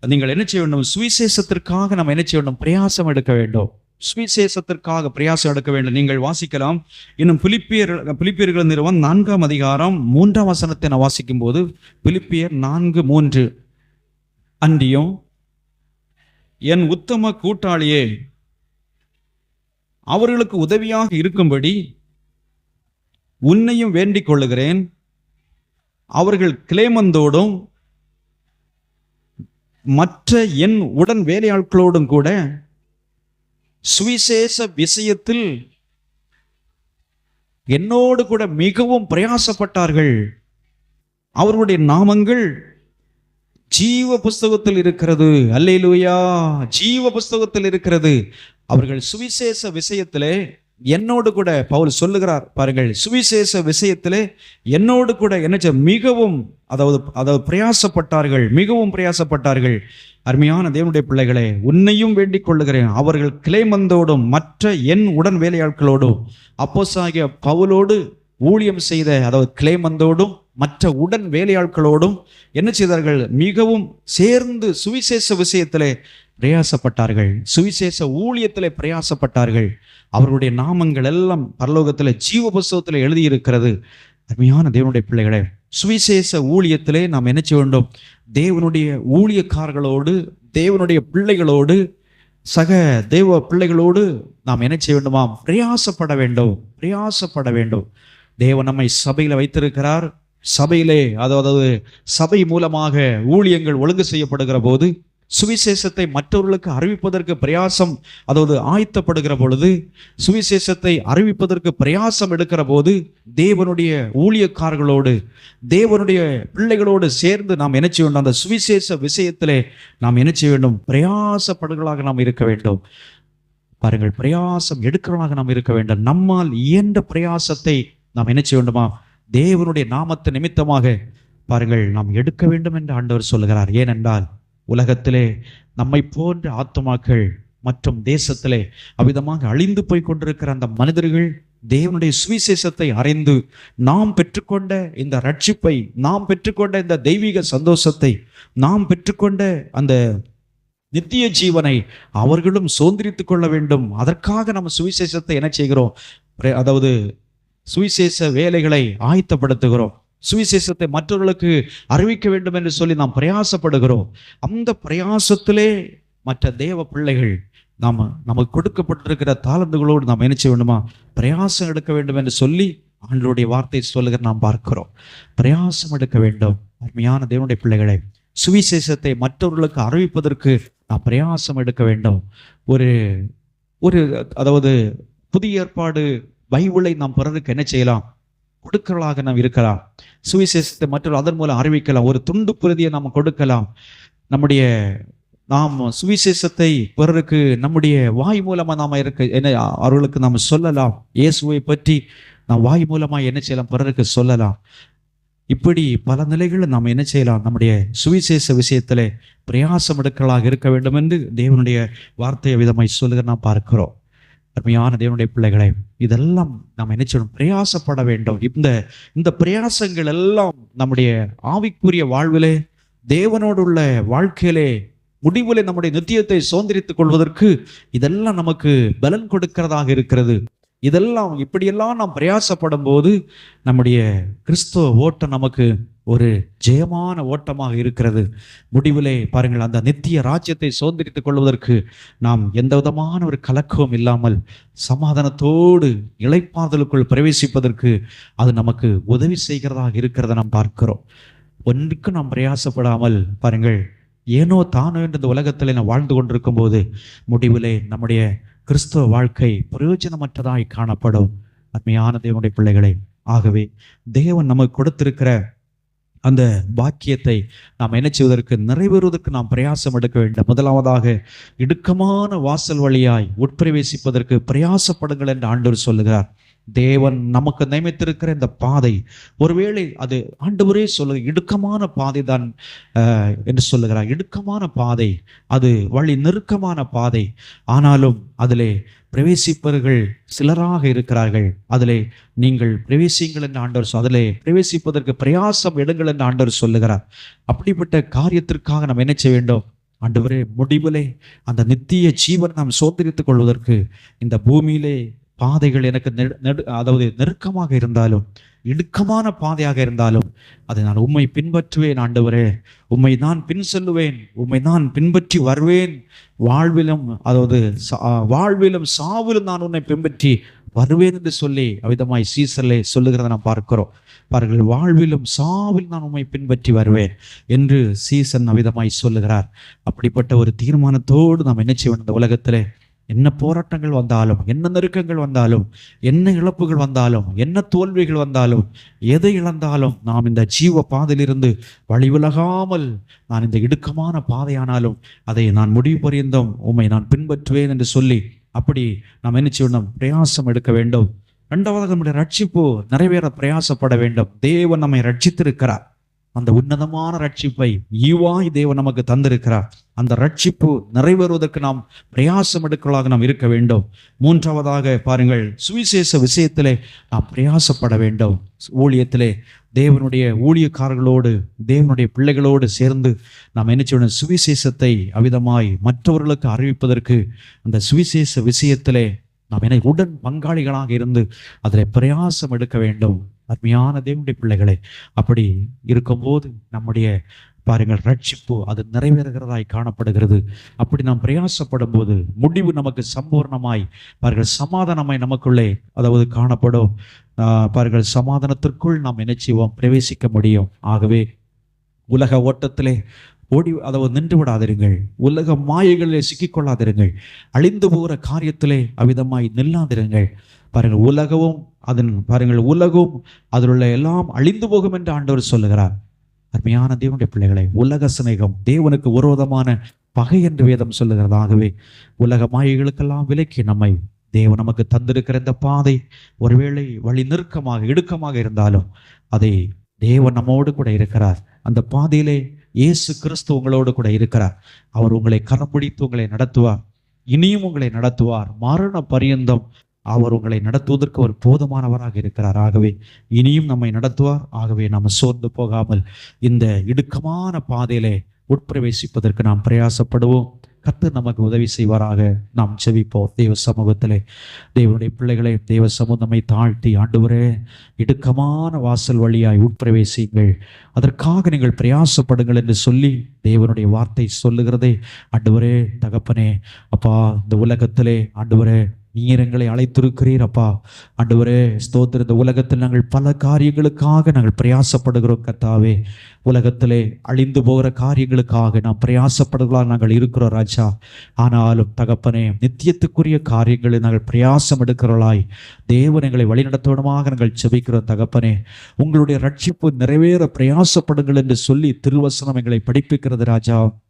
நீங்கள் என்ன செய்ய வேண்டும்? சுவிசேஷத்திற்காக நம்ம என்ன செய்ய வேண்டும்? பிரயாசம் எடுக்க வேண்டும். சுவிசேஷத்திற்காக பிரயாசம் எடுக்க வேண்டும். நீங்கள் வாசிக்கலாம். இன்னும் பிலிப்பியர் பிலிப்பியர்கள் நிறுவனம் நான்காம் அதிகாரம் மூன்றாம் வசனத்தை நான் வாசிக்கும் போது பிலிப்பியர் நான்கு மூன்று. அன்றியும் என் உத்தம கூட்டாளியே அவர்களுக்கு உதவியாக இருக்கும்படி உன்னையும் வேண்டிக் கொள்ளுகிறேன். அவர்கள் கிளேமந்தோடும் மற்ற என் உடன் வேலையாட்களோடும் கூட சுவிசேஷ விஷயத்தில் என்னோடு கூட மிகவும் பிரயாசப்பட்டார்கள். அவர்களுடைய நாமங்கள் ஜீவ புஸ்தகத்தில் இருக்கிறது. அல்லேலூயா! ஜீவ புஸ்தகத்தில் இருக்கிறது. அவர்கள் சுவிசேஷ விஷயத்திலே என்னோடு கூட பவுல் சொல்லுகிறார் பாருங்கள் சுவிசேஷ விஷயத்திலே என்னோடு கூட என்ன மிகவும் அதாவது அதாவது பிரயாசப்பட்டார்கள் மிகவும் பிரயாசப்பட்டார்கள். அருமையான தேவனுடைய பிள்ளைகளே உன்னையும் வேண்டிக் கொள்ளுகிறேன். அவர்கள் கிளைமந்தோடும் மற்ற என் உடன் வேலையாட்களோடும் அப்போசாகிய பவுலோடு ஊழியம் செய்த அதாவது கிளைமந்தோடும் மற்ற உடன் வேலையாட்களோடும் என்ன செய்தார்கள்? மிகவும் சேர்ந்து சுவிசேஷ விஷயத்திலே பிரயாசப்பட்டார்கள். சுவிசேஷ ஊழியத்தில் பிரயாசப்பட்டார்கள். அவர்களுடைய நாமங்கள் எல்லாம் பரலோகத்தில் ஜீவ புஸ்தகத்தில் எழுதியிருக்கிறது. அருமையான தேவனுடைய பிள்ளைகளே சுவிசேஷ ஊழியத்திலே நாம் என்ன செய்ய வேண்டும்? தேவனுடைய ஊழியக்காரர்களோடு தேவனுடைய பிள்ளைகளோடு சக தேவ பிள்ளைகளோடு நாம் என்ன செய்ய வேண்டுமாம் பிரயாசப்பட வேண்டும். பிரயாசப்பட வேண்டும். தேவன் நம்மை சபையில் வைத்திருக்கிறார். சபையிலே அதாவது சபை மூலமாக ஊழியங்கள் ஒழுங்கு செய்யப்படுகிற போது சுவிசேஷத்தை மற்றவர்களுக்கு அறிவிப்பதற்கு பிரயாசம் அதாவது ஆயத்தப்படுகிற பொழுது சுவிசேஷத்தை அறிவிப்பதற்கு பிரயாசம் எடுக்கிற போது தேவனுடைய ஊழியக்காரர்களோடு தேவனுடைய பிள்ளைகளோடு சேர்ந்து நாம் என்ன செய்ய வேண்டும்? அந்த சுவிசேஷ விஷயத்திலே நாம் என்ன செய்ய வேண்டும்? பிரயாசப்படுகளாக நாம் இருக்க வேண்டும். பாருங்கள் பிரயாசம் எடுக்கிறவனாக நாம் இருக்க வேண்டும். நம்மால் இயன்ற பிரயாசத்தை நாம் என்ன செய்ய வேண்டுமா? தேவனுடைய நாமத்து நிமித்தமாக பாருங்கள் நாம் எடுக்க வேண்டும் என்று ஆண்டவர் சொல்லுகிறார். ஏனென்றால் உலகத்திலே நம்மை போன்ற ஆத்மாக்கள் மற்றும் தேசத்திலே அவ்விதமாக அழிந்து போய் கொண்டிருக்கிற அந்த மனிதர்கள் தேவனுடைய சுவிசேஷத்தை அறிந்து நாம் பெற்றுக்கொண்ட இந்த ரட்சிப்பை நாம் பெற்றுக்கொண்ட இந்த தெய்வீக சந்தோஷத்தை நாம் பெற்றுக்கொண்ட அந்த நித்திய ஜீவனை அவர்களும் சுதந்திரித்து கொள்ள வேண்டும். அதற்காக நம்ம சுவிசேஷத்தை என்ன செய்கிறோம்? அதாவது சுவிசேஷ வேலைகளை ஆயத்தப்படுத்துகிறோம். சுவிசேஷத்தை மற்றவர்களுக்கு அறிவிக்க வேண்டும் என்று சொல்லி நாம் பிரயாசப்படுகிறோம். அந்த பிரயாசத்திலே மற்ற தேவ பிள்ளைகள் நாம் நமக்கு கொடுக்கப்பட்டிருக்கிற தாளந்துகளோடு நாம் என்ன செய்ய வேண்டுமா? பிரயாசம் எடுக்க வேண்டும் என்று சொல்லி ஆண்டவருடைய வார்த்தை சொல்லுகிற நாம் பார்க்கிறோம். பிரயாசம் எடுக்க வேண்டும். அருமையான தேவனுடைய பிள்ளைகளை சுவிசேஷத்தை மற்றவர்களுக்கு அறிவிப்பதற்கு நாம் பிரயாசம் எடுக்க வேண்டும். ஒரு ஒரு அதாவது புதிய ஏற்பாடு பைபிளை நாம் பிறருக்கு என்ன செய்யலாம்? கொடுக்கலாக நாம் இருக்கலாம். சுவிசேஷத்தை மற்றொரு அதன் மூலம் அறிவிக்கலாம். ஒரு துண்டு பிரதியை நாம் கொடுக்கலாம். நம்முடைய நாம் சுவிசேஷத்தை பிறருக்கு நம்முடைய வாய் மூலமா நாம இருக்க என்ன அவர்களுக்கு நாம் சொல்லலாம். இயேசுவை பற்றி நாம் வாய் மூலமா என்ன செய்யலாம்? பிறருக்கு சொல்லலாம். இப்படி பல நிலைகளில் நாம் என்ன செய்யலாம்? நம்முடைய சுவிசேஷ விஷயத்திலே பிரயாசம் எடுக்கலாக இருக்க வேண்டும் என்று தேவனுடைய வார்த்தையை விதமாய் சொல்லுகிற நாம் பார்க்கிறோம். அருமையான தேவனுடைய பிள்ளைகளை இதெல்லாம் நாம் என்ன செய்யணும் பிரயாசப்பட வேண்டும். இந்த இந்த பிரயாசங்கள் எல்லாம் நம்முடைய ஆவிக்குரிய வாழ்விலே தேவனோடு உள்ள வாழ்க்கையிலே முடிவிலே நம்முடைய நித்தியத்தை சுதந்திரித்துக் கொள்வதற்கு இதெல்லாம் நமக்கு பலன் கொடுக்கிறதாக இருக்கிறது. இதெல்லாம் இப்படியெல்லாம் நாம் பிரயாசப்படும் போது நம்முடைய கிறிஸ்துவ ஓட்டம் நமக்கு ஒரு ஜெயமான ஓட்டமாக இருக்கிறது. முடிவிலே பாருங்கள் அந்த நித்திய ராஜ்யத்தை சுதந்திரித்துக் கொள்வதற்கு நாம் எந்த விதமான ஒரு கலக்கமும் இல்லாமல் சமாதானத்தோடு இழைப்பாதலுக்குள் பிரவேசிப்பதற்கு அது நமக்கு உதவி செய்கிறதாக இருக்கிறத நாம் பார்க்கிறோம். ஒன்றுக்கு நாம் பிரயாசப்படாமல் பாருங்கள் ஏனோ தானோ என்ற இந்த உலகத்தில் நான் வாழ்ந்து கொண்டிருக்கும் போது முடிவிலே நம்முடைய கிறிஸ்துவ வாழ்க்கை பிரயோஜனமற்றதாய் காணப்படும். அருமையான தேவனுடைய பிள்ளைகளை ஆகவே தேவன் நமக்கு கொடுத்திருக்கிற அந்த பாக்கியத்தை நாம் என்ன செய்வதற்கு நிறைவேறுவதற்கு நாம் பிரயாசம் எடுக்க வேண்டும். முதலாவதாக இடுக்கமான வாசல் வழியாய் உட்பிரவேசிப்பதற்கு பிரயாசப்படுங்கள் என்று ஆண்டவர் சொல்லுகிறார். தேவன் நமக்கு நியமித்திருக்கிற இந்த பாதை. ஒருவேளை அது ஆண்டவரே சொல்லுது இடுக்கமான பாதை தான் என்று சொல்லுகிறார். இடுக்கமான பாதை அது வழி நெருக்கமான பாதை. ஆனாலும் அதிலே பிரவேசிப்பவர்கள் சிலராக இருக்கிறார்கள். அதிலே நீங்கள் பிரவேசிங்கள் என்று ஆண்டவர் சொ- அதிலே பிரவேசிப்பதற்கு பிரயாசம் எடுங்கள் என்று ஆண்டவர் சொல்லுகிறார். அப்படிப்பட்ட காரியத்திற்காக நாம் என்ன செய்ய வேண்டும்? ஆண்டவரே முடிவிலே அந்த நித்திய ஜீவனை நாம் சோதரித்துக் கொள்வதற்கு இந்த பூமியிலே பாதைகள் எனக்கு நெடு நெடு- அதாவது நெருக்கமாக இருந்தாலும் இடுக்கமான பாதையாக இருந்தாலும் அதை நான் உண்மை பின்பற்றுவேன் ஆண்டவரே. உண்மை நான் பின் செல்லுவேன். உம்மை நான் பின்பற்றி வருவேன். வாழ்விலும் அதாவது சா- வாழ்விலும் சாவிலும் நான் உன்னை பின்பற்றி வருவேன் என்று சொல்லி அவிதமாய் சீசர்லே சொல்லுகிறத நாம் பார்க்கிறோம். பாருங்கள் வாழ்விலும் சாவில் நான் உண்மை பின்பற்றி வருவேன் என்று சீசன் அவிதமாய் சொல்லுகிறார். அப்படிப்பட்ட ஒரு தீர்மானத்தோடு நாம் என்ன செய்வோம் இந்த உலகத்திலே? என்ன போராட்டங்கள் வந்தாலும் என்ன நெருக்கங்கள் வந்தாலும் என்ன இழப்புகள் வந்தாலும் என்ன தோல்விகள் வந்தாலும் எதை இழந்தாலும் நாம் இந்த ஜீவ பாதையிலிருந்து வழி விலகாமல் நான் இந்த இடுக்கமான பாதையானாலும் அதை நான் முடிவு பரியந்தம் உம்மை நான் பின்பற்றுவேன் என்று சொல்லி அப்படி நாம் என்ன செய்யணும்? பிரயாசம் எடுக்க வேண்டும். இரண்டாவதாக நம்முடைய ரட்சிப்பு நிறைவேற பிரயாசப்பட வேண்டும். தேவன் நம்மை ரட்சித்திருக்கிறார். அந்த உன்னதமான ரட்சிப்பை ஈவாய் தேவன் நமக்கு தந்திருக்கிறார். அந்த ரட்சிப்பு நிறைவேறுவதற்கு நாம் பிரயாசம் எடுக்கலாக நாம் இருக்க வேண்டும். மூன்றாவதாக பாருங்கள் சுவிசேஷ விஷயத்திலே நாம் பிரயாசப்பட வேண்டும். ஊழியத்திலே தேவனுடைய ஊழியக்காரர்களோடு தேவனுடைய பிள்ளைகளோடு சேர்ந்து நாம் என்ன செய்யணும்? சுவிசேஷத்தை அவிதமாய் மற்றவர்களுக்கு அறிவிப்பதற்கு அந்த சுவிசேஷ விஷயத்திலே நாம் என்ன உடன் பங்காளிகளாக இருந்து அதில் பிரயாசம் எடுக்க வேண்டும். அருமையான தேவனுடைய பிள்ளைகளே அப்படி இருக்கும்போது நம்முடைய பாருங்கள் ரட்சிப்பு அது நிறைவேறுகிறதாய் காணப்படுகிறது. அப்படி நாம் பிரயாசப்படும் போது முடிவு நமக்கு சம்பூர்ணமாய் பாருங்கள் சமாதானமாய் நமக்குள்ளே அதாவது காணப்படும். ஆஹ் பாருங்கள் சமாதானத்திற்குள் நாம் என்ன செய்வோம்? பிரவேசிக்க முடியும். ஆகவே உலக ஓட்டத்திலே ஓடி அதை நின்று விடாதிருங்கள். உலக மாயைகளிலே சிக்கிக்கொள்ளாதிருங்கள். அழிந்து போகிற காரியத்திலே அவிதமாய் நில்லாதிருங்கள். பாருங்கள் உலகவும் அதன் பாருங்கள் உலகம் அதில் உள்ள எல்லாம் அழிந்து போகும் என்று ஆண்டவர் சொல்லுகிறார். அருமையான தேவனுடைய பிள்ளைகளை உலக சிநேகம் தேவனுக்கு விரோதமான பகை என்று வேதம் சொல்லுகிறது. ஆகவே உலக மாயைகளுக்கெல்லாம் விலக்கி நம்மை தேவன் நமக்கு தந்திருக்கிற இந்த பாதை ஒருவேளை வழி நெருக்கமாக இடுக்கமாக இருந்தாலும் அதை தேவன் நம்மோடு கூட இருக்கிறார். அந்த பாதையிலே இயேசு கிறிஸ்து உங்களோடு கூட இருக்கிறார். அவர் உங்களை கரம் பிடித்து உங்களை நடத்துவார். இனியும் உங்களை நடத்துவார். மரண பரியந்தம் அவர் உங்களை நடத்துவதற்கு ஒரு போதுமானவராக இருக்கிறார். ஆகவே இனியும் நம்மை நடத்துவார். ஆகவே நாம் சோர்ந்து போகாமல் இந்த இடுக்கமான பாதையிலே உட்பிரவேசிப்பதற்கு நாம் பிரயாசப்படுவோம். கத்து நமக்கு உதவி செய்வாராக. நாம் செவிப்போம் தேவ சமூகத்திலே தேவனுடைய பிள்ளைகளை தேவ சமூகமை தாழ்த்தி ஆண்டுவரே இடுக்கமான வாசல் வழியாய் உட்பிரவேசியுங்கள். அதற்காக நீங்கள் பிரயாசப்படுங்கள் என்று சொல்லி தேவனுடைய வார்த்தை சொல்லுகிறதே. ஆண்டுவரே தகப்பனே அப்பா இந்த உலகத்திலே ஆண்டுவரே நீர் எங்களை அழைத்திருக்கிறீர் அப்பா. ஆண்டவரே ஸ்தோத்திர இந்த உலகத்தில் நாங்கள் பல காரியங்களுக்காக நாங்கள் பிரயாசப்படுகிறோம் கத்தாவே உலகத்திலே அழிந்து போகிற காரியங்களுக்காக நாம் பிரயாசப்படுகளாக நாங்கள் இருக்கிறோம் ராஜா. ஆனாலும் தகப்பனே நித்தியத்துக்குரிய காரியங்களை நாங்கள் பிரயாசம் எடுக்கிறவளாய் தேவன் எங்களை வழிநடத்துவனமாக நாங்கள் செபிக்கிறோம் தகப்பனே. உங்களுடைய ரட்சிப்பு நிறைவேற பிரயாசப்படுங்கள் என்று சொல்லி திருவசனம் எங்களை படிப்பிக்கிறது ராஜா.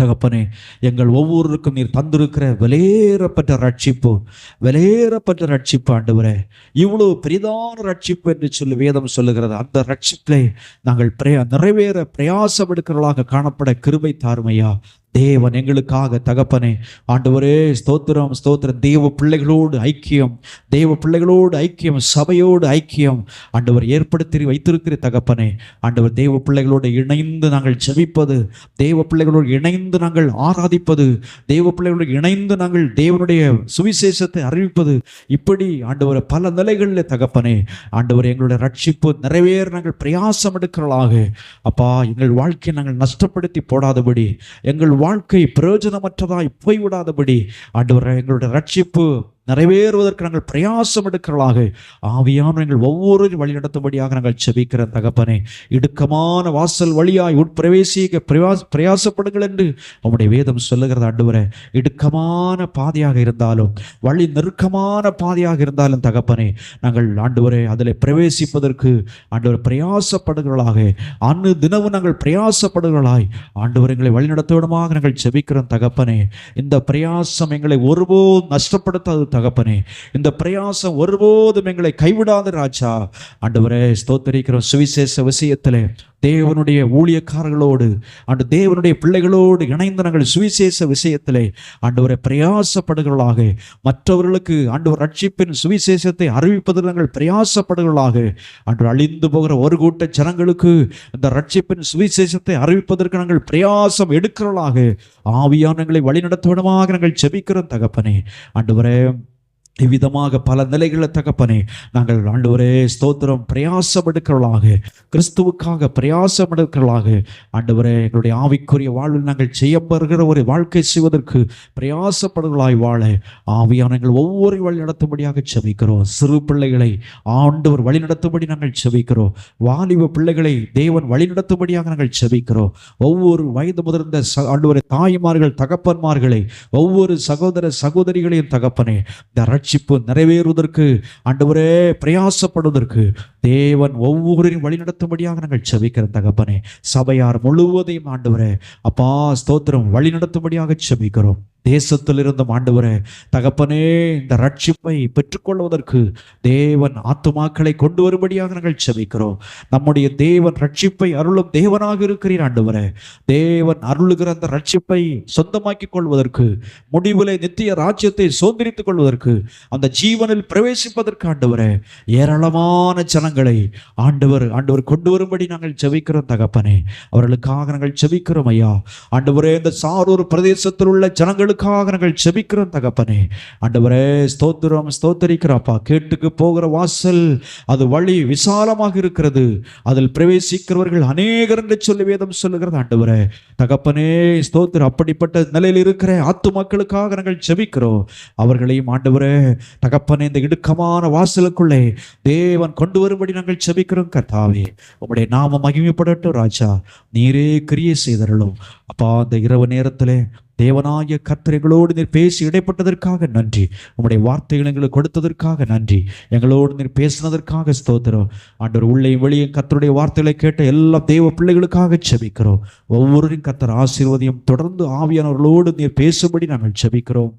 தகப்பனே எங்கள் ஒவ்வொருவருக்கும் நீர் தந்திருக்கிற விலையேறப்பட்ட ரட்சிப்பு விலையேறப்பட்ட ரட்சிப்பு ஆண்டவரே. இவ்வளவு பெரிதான ரட்சிப்பு என்று சொல்லி வேதம் சொல்லுகிறது. அந்த ரட்சிப்பிலே நாங்கள் பிரயா நிறைவேற பிரயாசம் எடுக்கிறவர்களாக காணப்பட கிருபை தாருமையா. தேவன் எங்களுக்காக தகப்பனே. ஆண்டவரே ஸ்தோத்திரம் ஸ்தோத்திரம். தேவ பிள்ளைகளோடு ஐக்கியம். தேவ பிள்ளைகளோடு ஐக்கியம். சபையோடு ஐக்கியம். ஆண்டவர் ஏற்படுத்தி வைத்திருக்கிற தகப்பனே. ஆண்டவர் தேவ பிள்ளைகளோடு இணைந்து நாங்கள் ஜெபிப்பது. தேவ பிள்ளைகளோடு இணைந்து நாங்கள் ஆராதிப்பது. தேவ பிள்ளைகளோடு இணைந்து நாங்கள் தேவனுடைய சுவிசேஷத்தை அறிவிப்பது. இப்படி ஆண்டவர் பல நிலைகளில் தகப்பனே ஆண்டவர் எங்களுடைய ரட்சிப்பு நிறைவேற நாங்கள் பிரயாசம் எடுக்கிறளாக அப்பா எங்கள் வாழ்க்கையை நாங்கள் நஷ்டப்படுத்தி போடாதபடி எங்கள் வாழ்க்கை பிரயோஜனமற்றதாய் போய்விடாதபடி ஆண்டவர் எங்களுடைய ரட்சிப்பு நிறைவேறுவதற்கு நாங்கள் பிரயாசம் எடுக்கிறவர்களாக. ஆவியான எங்கள் ஒவ்வொரு வழி நடத்தும்படியாக நாங்கள் செபிக்கிற தகப்பனே இடுக்கமான வாசல் வழியாய் உட்பிரவேசிக்க பிரயாச பிரயாசப்படுங்கள் என்று உம்முடைய வேதம் சொல்லுகிறது ஆண்டவரே. இடுக்கமான பாதையாக இருந்தாலும் வழி நெருக்கமான பாதையாக இருந்தாலும் தகப்பனே நாங்கள் ஆண்டுவரை அதில் பிரவேசிப்பதற்கு ஆண்டவர் பிரயாசப்படுகிறவர்களாக அன்று தினமும் நாங்கள் பிரயாசப்படுகிறவர்களாய் ஆண்டவர் எங்களை வழிநடத்துவதமாக நாங்கள் செபிக்கிறோம் தகப்பனே. இந்த பிரயாசம் எங்களை ஒருபோதும் நஷ்டப்படுத்தாது தகப்பனே இந்த பிரயாசம் ஒருபோதும் எங்களை கைவிடாத ராஜா. ஆண்டவரே ஸ்தோத்தரிக்கிறோம் சுவிசேஷ விஷயத்திலே தேவனுடைய ஊழியக்காரர்களோடு அண்டு தேவனுடைய பிள்ளைகளோடு இணைந்து நாங்கள் சுவிசேஷ விஷயத்திலே ஆண்டவரை பிரயாசப்படுகிறவர்களாக மற்றவர்களுக்கு ஆண்டவர் ரட்சிப்பின் சுவிசேஷத்தை அறிவிப்பதில் நாங்கள் பிரயாசப்படுகிறவர்களாக அன்று அழிந்து போகிற ஒரு கூட்ட ஜனங்களுக்கு இந்த ரட்சிப்பின் சுவிசேஷத்தை அறிவிப்பதற்கு நாங்கள் பிரயாசம் எடுக்கிறவர்களாக ஆவியானங்களை வழிநடத்துவனமாக நாங்கள் செபிக்கிறோம் தகப்பனே. ஆண்டவரே இவ்விதமாக பல நிலைகளை தகப்பனே நாங்கள் ஆண்டவரே ஸ்தோத்திரம் பிரயாசம் எடுக்கிறவர்களாக கிறிஸ்துவுக்காக பிரயாசம் எடுக்கிறவர்களாக ஆண்டவரே எங்களுடைய ஆவிக்குரிய வாழ்வில் நாங்கள் செய்யப்படுகிற ஒரு வாழ்க்கை செய்வதற்கு பிரயாசப்படுகளாய் வாழ ஆவியானங்கள் ஒவ்வொரு வழி நடத்தும்படியாக செவிக்கிறோம் சிறு பிள்ளைகளை ஆண்டவர் வழி நடத்தும்படி நாங்கள் செவிக்கிறோம் வாலிப பிள்ளைகளை தேவன் வழி நடத்தும்படியாக நாங்கள் செவிக்கிறோம் ஒவ்வொரு வயது முதிர்ந்த ஆண்டவரை தாய்மார்கள் தகப்பன்மார்களை ஒவ்வொரு சகோதர சகோதரிகளையும் தகப்பனே இந்த ரட்சிப்பு நிறைவேறுவதற்கு ஆண்டவரே பிரயாசப்படுவதற்கு தேவன் ஒவ்வொருவரையும் வழிநடத்தும்படியாக நாங்கள் செபிக்கிற தகப்பனே. சபையார் முழுவதையும் ஆண்டவரே அப்பா ஸ்தோத்திரம் வழிநடத்தும்படியாக செபிக்கிறோம். தேசத்தில் இருந்த ஆண்டவரே தகப்பனே இந்த ரட்சிப்பை பெற்றுக்கொள்வதற்கு தேவன் ஆத்துமாக்களை கொண்டு வரும்படியாக நாங்கள் செபிக்கிறோம். நம்முடைய தேவன் ரட்சிப்பை அருளும் தேவனாக இருக்கிறீர் ஆண்டவரே. தேவன் அருளுகிற அந்த ரட்சிப்பை சொந்தமாக்கிக் கொள்வதற்கு முடிவிலே நித்திய ராஜ்யத்தை சுதந்திரித்துக் கொள்வதற்கு அந்த ஜீவனில் பிரவேசிப்பதற்கு ஆண்டவரே ஏராளமான ஜனங்களை ஆண்டவர் ஆண்டவர் கொண்டு வரும்படி நாங்கள் ஜெபிக்கிறோம் தகப்பனே. அவர்களுக்காக நாங்கள் ஜெபிக்கிறோம் ஐயா. ஆண்டவரே இந்த சாரூர் பிரதேசத்தில் உள்ள ஜனங்கள் ஜனங்களுக்காக நாங்கள் ஜெபிக்கிறோம் தகப்பனே. ஆண்டவரே ஸ்தோத்திரம் ஸ்தோத்தரிக்கிறப்பா கேட்டுக்கு போகிற வாசல் அது வழி விசாலமாக இருக்கிறது. அதில் பிரவேசிக்கிறவர்கள் அநேகர் என்று சொல்லி வேதம் சொல்லுகிறது ஆண்டவரே. தகப்பனே ஸ்தோத்திரம். அப்படிப்பட்ட நிலையில் இருக்கிற ஆத்து மக்களுக்காக நாங்கள் ஜெபிக்கிறோம். அவர்களையும் ஆண்டவரே தகப்பனே இந்த இடுக்கமான வாசலுக்குள்ளே தேவன் கொண்டு வரும்படி நாங்கள் ஜெபிக்கிறோம் கர்த்தாவே. உங்களுடைய நாம மகிமைப்படட்டும் ராஜா. நீரே கிரியை செய்தரலும் அப்பா அந்த இரவு நேரத்திலே தேவனாகிய எங்களோடு நீர் பேசி இடைப்பட்டதற்காக நன்றி. உங்களுடைய வார்த்தைகள் எங்களுக்கு கொடுத்ததற்காக நன்றி. எங்களோடு நீர் பேசினதற்காக ஸ்தோத்திரம். ஆண்டவர் உள்ளே வெளியே கத்தருடைய வார்த்தைகளை கேட்ட எல்லா தேவ பிள்ளைகளுக்காக செபிக்கிறோம் ஒவ்வொருவரையும் கத்தர் ஆசீர்வதியும் தொடர்ந்து ஆவியானவர்களோடு நீர் பேசும்படி நாங்கள் செபிக்கிறோம்